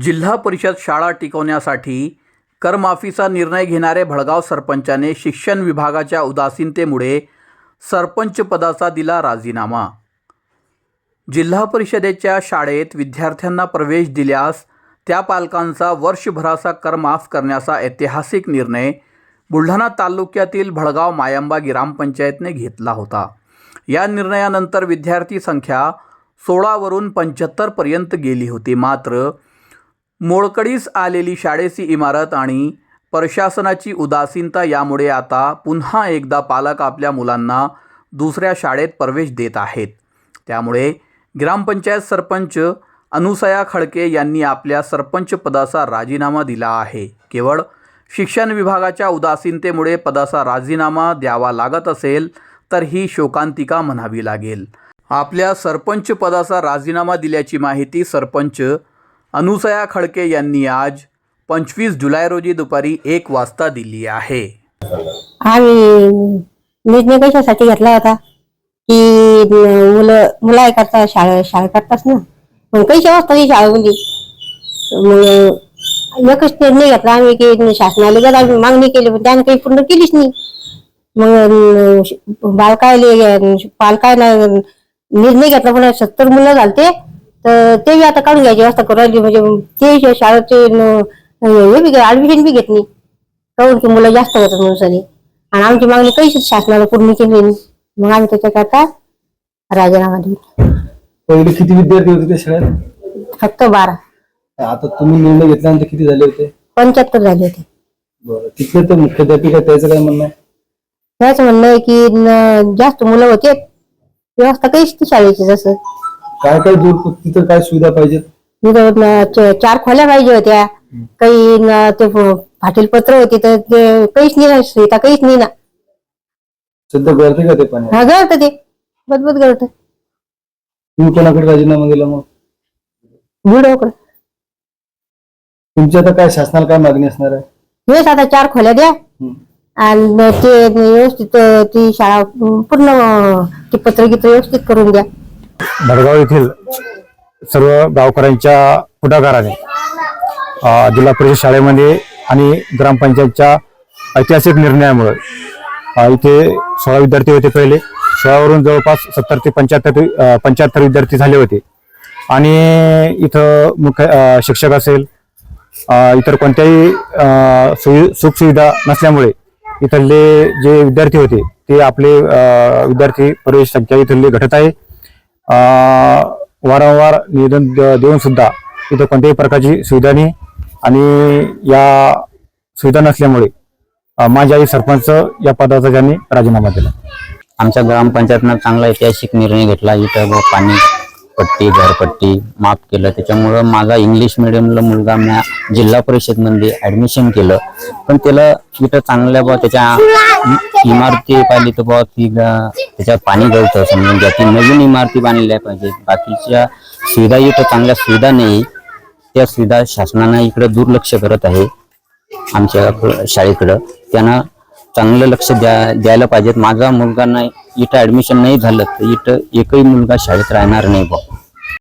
जिल्हा परिषद शाळा टिकवण्यासाठी करमाफीचा निर्णय घेणारे भडगाव सरपंचाने शिक्षण विभागाच्या उदासीनतेमुळे सरपंच पदाचा दिला राजीनामा. जिल्हा परिषदेच्या शाळेत विद्यार्थ्यांना प्रवेश दिल्यास त्या पालकांचा वर्षभराचा कर माफ करण्याचा ऐतिहासिक निर्णय बुलढाणा तालुक्यातील भडगाव मायंबा ग्रामपंचायतने घेतला होता. या निर्णयानंतर विद्यार्थी संख्या सोळावरून पंच्याहत्तरपर्यंत गेली होती. मात्र मोडकडीस आलेली शाळेची इमारत आणि प्रशासनाची उदासीनता यामुळे आता पुन्हा एकदा पालक आपल्या मुलांना दुसऱ्या शाळेत प्रवेश देत आहेत. त्यामुळे ग्रामपंचायत सरपंच अनुसया खडके यांनी आपल्या सरपंच पदाचा राजीनामा दिला आहे. केवळ शिक्षण विभागाच्या उदासीनतेमुळे पदाचा राजीनामा द्यावा लागत असेल तर ही शोकांतिका म्हणावी लागेल. आपल्या सरपंच पदाचा राजीनामा दिल्याची माहिती सरपंच अनुसया खडके यांनी आज पंचवीस जुलै रोजी दुपारी एक वाजता दिली आहे. आम्ही निर्णय कशासाठी घेतला होता की मुलं मुला करता शाळा शाळा करताच ना मग कशी वाजता ही शाळेमध्ये? मग एकच निर्णय घेतला आम्ही की शासनाला जर आम्ही मागणी केली पण त्याने काही पूर्ण केलीच नाही. मग बालकायले पालकायला निर्णय घेतला पण सत्तर मुलं झालते. तर ते बी आता काढून घ्यायची व्यवस्था करू राहिली म्हणजे ते शाळेचे हे बी ऍडमिशन बी घेत नाही. काहून की मुलं जास्त होतात म्हणून सगळे आणि आमची मागणी काहीच शासनाला पूर्ण केली नाही. मग आम्ही त्याच्याकरता राजीनामा दिला पहिले किती विद्यार्थी होते त्या शाळेत? फक्त बारा. आता तुम्ही निर्णय घेतल्यानंतर किती झाले होते? पंच्याहत्तर झाले होते. बरं तिथले तर मुख्याध्यापिका त्याचं काय म्हणणं आहे? त्याचं म्हणणं आहे की न- जास्त मुलं होते. व्यवस्था काहीच नाही शाळेची जसं. काय काय दूर तिथं काय सुविधा पाहिजेत? तिथं न- च- चार खोल्या पाहिजे होत्या. काही न- ते फाटील पत्र होती तर ते काहीच नाही ना सुविधा काहीच नाही ना. सध्या गळते का ते पाणी? हा गळत ते. बदबद गळत. तुम्ही कोणाकडे राजीनामा दिला मग? बुडवकडं तुमची आता काय शासनाला काय मागणी असणार आहे? हेच आता चार खोल्या द्या. आणि मग ते व्यवस्थित ती शाळा पूर्ण ते पत्रगित्र व्यवस्थित करून द्या. भडगाव येथील सर्व गावकऱ्यांच्या पुढाकाराने जिल्हा परिषद शाळेमध्ये आणि ग्रामपंचायतच्या ऐतिहासिक निर्णयामुळे इथे सोळा विद्यार्थी होते पहिले. सोळावरून जवळपास सत्तर ते पंच्याहत्तर पंच्याहत्तर विद्यार्थी झाले होते. आणि इथं मुख्य शिक्षक असेल इतर कोणत्याही सोयी सुखसुविधा नसल्यामुळे इथले जे विद्यार्थी होते ते आपले विद्यार्थी प्रवेश संख्या इथले घटत आहे. वारंवार निवेदन द- देऊन सुद्धा इथं कोणत्याही प्रकारची सुविधा नाही. आणि या सुविधा नसल्यामुळे माझी माझ्या आई सरपंच या पदाचा त्यांनी राजीनामा दिला. आमच्या ग्रामपंचायतनं चांगला ऐतिहासिक निर्णय घेतला. इथं पाणी पट्टी घरपट्टी माफ केलं. त्याच्यामुळं माझा इंग्लिश मिडियमला मुलगा म्या जिल्हा परिषदमध्ये ॲडमिशन केलं. पण त्याला इथं चांगल्या बा त्याच्या इमारती पाहिली तर बा ती त्याच्यात पाणी गळतं. समजून घ्या. ती नवीन इमारती बांधलेल्या पाहिजेत. बाकीच्या सुविधा इथं चांगल्या सुविधा नाही. त्या सुविधा शासनानं इकडं दुर्लक्ष करत आहे. आमच्या शाळेकडं. त्यांना चांगलं लक्ष द्या द्यायला पाहिजेत. माझा मुलगा नाही इथं ॲडमिशन नाही झालं तर इथं एकही मुलगा शाळेत राहणार नाही बा